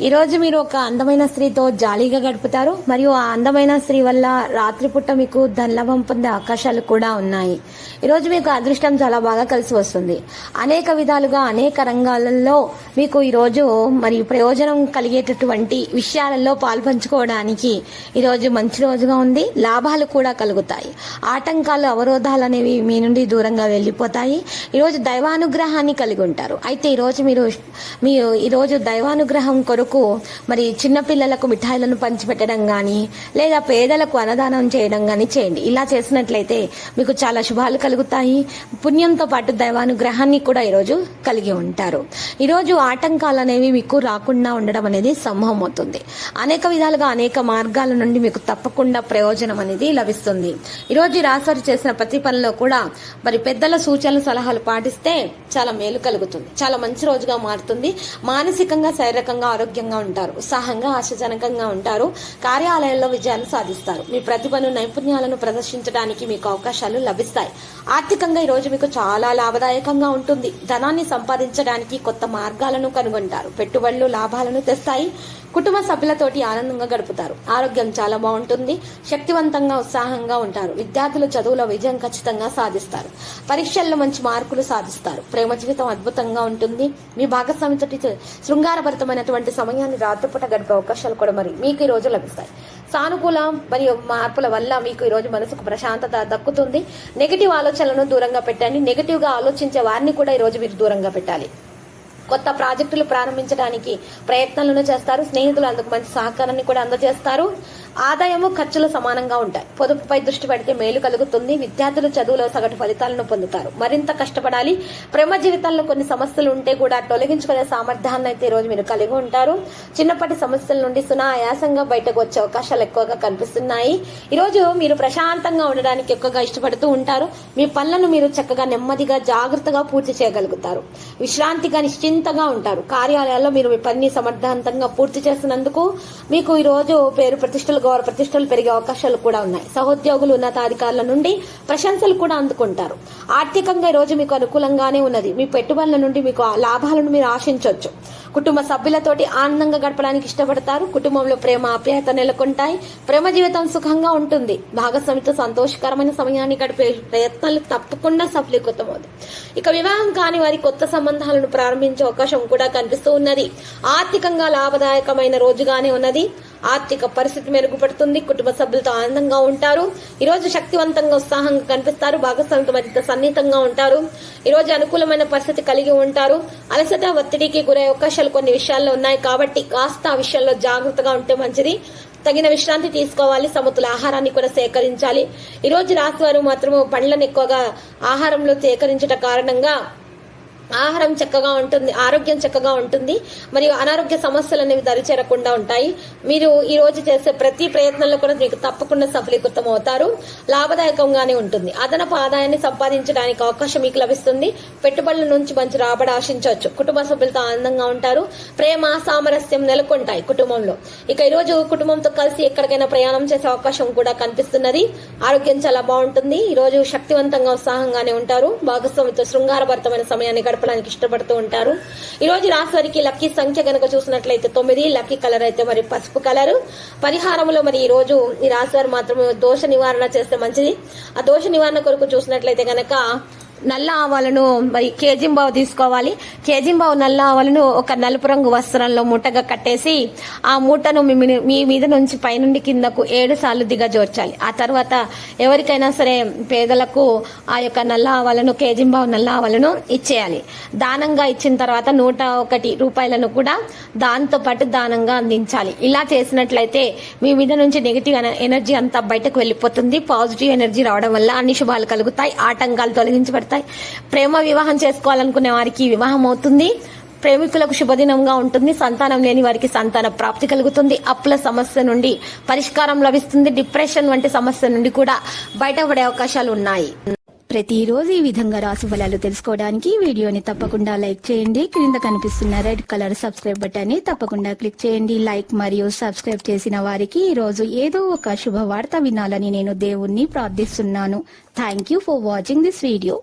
ఈరోజు మీరు ఒక అందమైన స్త్రీతో జాలీగా గడుపుతారు. మరియు ఆ అందమైన స్త్రీ వల్ల రాత్రిపూట మీకు ధనలాభం పొందే అవకాశాలు కూడా ఉన్నాయి. ఈ రోజు మీకు అదృష్టం చాలా బాగా కలిసి వస్తుంది. అనేక విధాలుగా అనేక రంగాలలో మీకు ఈరోజు మరి ప్రయోజనం కలిగేటటువంటి విషయాలలో పాల్పంచుకోవడానికి ఈరోజు మంచి రోజుగా ఉంది. లాభాలు కూడా కలుగుతాయి. ఆటంకాలు అవరోధాలు అనేవి మీ నుండి దూరంగా వెళ్ళిపోతాయి. ఈరోజు దైవానుగ్రహాన్ని కలిగి ఉంటారు. అయితే ఈరోజు మీరు మీరు ఈరోజు దైవానుగ్రహం కొరకు మరి చిన్నపిల్లలకు మిఠాయిలను పంచిపెట్టడం కానీ లేదా పేదలకు అన్నదానం చేయడం కానీ చేయండి. ఇలా చేసినట్లయితే మీకు చాలా శుభాలు కలుగుతాయి. పుణ్యంతో పాటు దైవానుగ్రహాన్ని కూడా ఈరోజు కలిగి ఉంటారు. ఈరోజు ఆటంకాలు అనేవి మీకు రాకుండా ఉండడం అనేది సంభవం అవుతుంది. అనేక విధాలుగా అనేక మార్గాల నుండి మీకు తప్పకుండా ప్రయోజనం అనేది లభిస్తుంది. ఈరోజు రాసారు చేసిన ప్రతి పనిలో కూడా మరి పెద్దల సూచనలు సలహాలు పాటిస్తే చాలా మేలు కలుగుతుంది. చాలా మంచి రోజుగా మారుతుంది. మానసికంగా శారీరకంగా ఆరోగ్యంగా ఉంటారు ఉత్సాహంగా ఆశాజనకంగా ఉంటారు కార్యాలయాల్లో విజయాలు సాధిస్తారు. మీ ప్రతిభను నైపుణ్యాలను ప్రదర్శించడానికి మీకు అవకాశాలు లభిస్తాయి. ఆర్థికంగా ఈ రోజు మీకు చాలా లాభదాయకంగా ఉంటుంది. ధనాన్ని సంపాదించడానికి కొత్త మార్గాలను కనుగొంటారు. పెట్టుబడులు లాభాలను తెస్తాయి. కుటుంబ సభ్యులతోటి ఆనందంగా గడుపుతారు. ఆరోగ్యం చాలా బాగుంటుంది. శక్తివంతంగా ఉత్సాహంగా ఉంటారు. విద్యార్థులు చదువులో విజయం ఖచ్చితంగా సాధిస్తారు. పరీక్షల్లో మంచి మార్కులు సాధిస్తారు. ప్రేమ జీవితం అద్భుతంగా ఉంటుంది. మీ భాగస్వామితోటి శృంగారభరితమైనటువంటి సమయాన్ని రాత్రిపూట గడిపే అవకాశాలు కూడా మరి మీకు ఈ రోజు లభిస్తాయి. సానుకూల మరియు మార్పుల వల్ల మీకు ఈ రోజు మనసుకు ప్రశాంతత దక్కుతుంది. నెగిటివ్ ఆలోచనలను దూరంగా పెట్టండి. నెగిటివ్గా ఆలోచించే వారిని కూడా ఈ రోజు మీరు దూరంగా పెట్టాలి. కొత్త ప్రాజెక్టులు ప్రారంభించడానికి ప్రయత్నాలను చేస్తారు. స్నేహితులు అందుకు మంచి సహకారాన్ని కూడా అందజేస్తారు. ఆదాయము ఖర్చులు సమానంగా ఉంటాయి. పొదుపుపై దృష్టి పెడితే మేలు కలుగుతుంది. విద్యార్థులు చదువులో సగటు ఫలితాలను పొందుతారు. మరింత కష్టపడాలి. ప్రేమ జీవితాల్లో కొన్ని సమస్యలు ఉంటే కూడా తొలగించుకునే సామర్థ్యాన్ని అయితే ఈ రోజు మీరు కలిగి ఉంటారు. చిన్నప్పటి సమస్యల నుండి సునాయాసంగా బయటకు వచ్చే అవకాశాలు ఎక్కువగా కనిపిస్తున్నాయి. ఈ రోజు మీరు ప్రశాంతంగా ఉండడానికి ఎక్కువగా ఇష్టపడుతూ ఉంటారు. మీ పనులను మీరు చక్కగా నెమ్మదిగా జాగ్రత్తగా పూర్తి చేయగలుగుతారు. విశ్రాంతిగా నిశ్చింతగా ఉంటారు. కార్యాలయాల్లో మీరు మీ పనిని సమర్థవంతంగా పూర్తి చేసినందుకు మీకు ఈ రోజు పేరు ప్రతిష్టలు గౌరవ ప్రతిష్టలు పెరిగే అవకాశాలు కూడా ఉన్నాయి. సహోద్యోగులు ఉన్నతాధికారుల నుండి ప్రశంసలు కూడా అందుకుంటారు. ఆర్థికంగా ఈ రోజు మీకు అనుకూలంగానే ఉన్నది. మీ పెట్టుబడుల నుండి మీకు ఆ లాభాలను మీరు ఆశించవచ్చు. కుటుంబ సభ్యులతోటి ఆనందంగా గడపడానికి ఇష్టపడతారు. కుటుంబంలో ప్రేమ ఆప్యాయత నెలకొంటాయి. ప్రేమ జీవితం సుఖంగా ఉంటుంది. భాగస్వామితో సంతోషకరమైన సమయాన్ని గడిపే ప్రయత్నాలు తప్పకుండా సఫలీకృతమవుతుంది ఇక వివాహం కాని వారి కొత్త సంబంధాలను ప్రారంభించే అవకాశం కూడా కనిపిస్తూ ఉన్నది. ఆర్థికంగా లాభదాయకమైన రోజుగానే ఉన్నది. ఆర్థిక పరిస్థితి మెరుగుపడుతుంది కుటుంబ సభ్యులతో ఆనందంగా ఉంటారు. ఈ రోజు శక్తివంతంగా ఉత్సాహంగా కనిపిస్తారు. భాగస్వామితో మరింత సన్నిహితంగా ఉంటారు. ఈ రోజు అనుకూలమైన పరిస్థితి కలిగి ఉంటారు. అలసట ఒత్తిడికి గురయ్యే అవకాశాలు కొన్ని విషయాల్లో ఉన్నాయి కాబట్టి కాస్త ఆ విషయాల్లో జాగ్రత్తగా ఉంటే మంచిది. తగిన విశ్రాంతి తీసుకోవాలి. సమతుల ఆహారాన్ని కూడా సేకరించాలి. ఈ రోజు వారు మాత్రము పండ్లను ఎక్కువగా ఆహారంలో సేకరించట కారణంగా ఆహారం చక్కగా ఉంటుంది ఆరోగ్యం చక్కగా ఉంటుంది మరియు అనారోగ్య సమస్యలు అనేవి దరిచేరకుండా ఉంటాయి. మీరు ఈ రోజు చేసే ప్రతి ప్రయత్నంలో కూడా మీకు తప్పకుండా సఫలీకృతం అవుతారు లాభదాయకంగానే ఉంటుంది. అదనపు ఆదాయాన్ని సంపాదించడానికి అవకాశం మీకు లభిస్తుంది. పెట్టుబడుల నుంచి మంచి రాబడి ఆశించవచ్చు. కుటుంబ సభ్యులతో ఆనందంగా ఉంటారు. ప్రేమ సామరస్యం నెలకొంటాయి కుటుంబంలో. ఇక ఈ రోజు కుటుంబంతో కలిసి ఎక్కడికైనా ప్రయాణం చేసే అవకాశం కూడా కనిపిస్తున్నది. ఆరోగ్యం చాలా బాగుంటుంది. ఈ రోజు శక్తివంతంగా ఉత్సాహంగానే ఉంటారు. భాగస్వామితో శృంగారభరితమైన సమయాన్ని గడప చెప్పడానికి ఇష్టపడుతూ ఉంటారు. ఈ రోజు రాశి వారికి లక్కీ సంఖ్య కనుక చూసినట్లయితే తొమ్మిది లక్కీ కలర్ అయితే మరి పసుపు కలర్. పరిహారంలో మరి ఈ రోజు ఈ రాశి వారు మాత్రం దోష నివారణ చేస్తే మంచిది. ఆ దోష నివారణ కొరకు చూసినట్లయితే కనుక నల్ల ఆవాలను మరి కేజింబావు తీసుకోవాలి. కేజింబావు నల్ల ఆవాలను ఒక నలుపు రంగు వస్త్రంలో మూటగా కట్టేసి ఆ మూటను మీ మీ- మీద నుంచి పైనుండి కిందకు ఏడు సార్లు దిగజోర్చాలి. ఆ తర్వాత ఎవరికైనా సరే పేదలకు ఆ యొక్క నల్ల ఆవాలను కేజింబావు నల్ల ఆవాలను ఇచ్చేయాలి. దానంగా ఇచ్చిన తర్వాత నూట ఒకటి రూపాయలను కూడా దాంతో పాటు దానంగా అందించాలి. ఇలా చేసినట్లయితే మీ మీద నుంచి నెగిటివ్ ఎనర్జీ అంతా బయటకు వెళ్ళిపోతుంది. పాజిటివ్ ఎనర్జీ రావడం వల్ల అన్ని శుభాలు కలుగుతాయి. ఆటంకాలు తొలగించబడతాయి. ప్రేమ వివాహం చేసుకోవాలనుకునే వారికి వివాహం అవుతుంది. ప్రేమికులకు శుభదినంగా ఉంటుంది. సంతానం లేని వారికి సంతాన ప్రాప్తి కలుగుతుంది. అప్పుల సమస్య నుండి పరిష్కారం లభిస్తుంది. డిప్రెషన్ వంటి సమస్య నుండి కూడా బయటపడే అవకాశాలు ఉన్నాయి. ప్రతిరోజు ఈ విధంగా రాశి ఫలాలు తెలుసుకోవడానికి వీడియోని తప్పకుండా లైక్ చేయండి. క్రింద కనిపిస్తున్న రెడ్ కలర్ సబ్స్క్రైబ్ బటన్ని తప్పకుండా క్లిక్ చేయండి. లైక్ మరియు సబ్స్క్రైబ్ చేసిన వారికి ఈ రోజు ఏదో ఒక శుభవార్త వినాలని నేను దేవుణ్ణి ప్రార్థిస్తున్నాను. Thank you for watching this video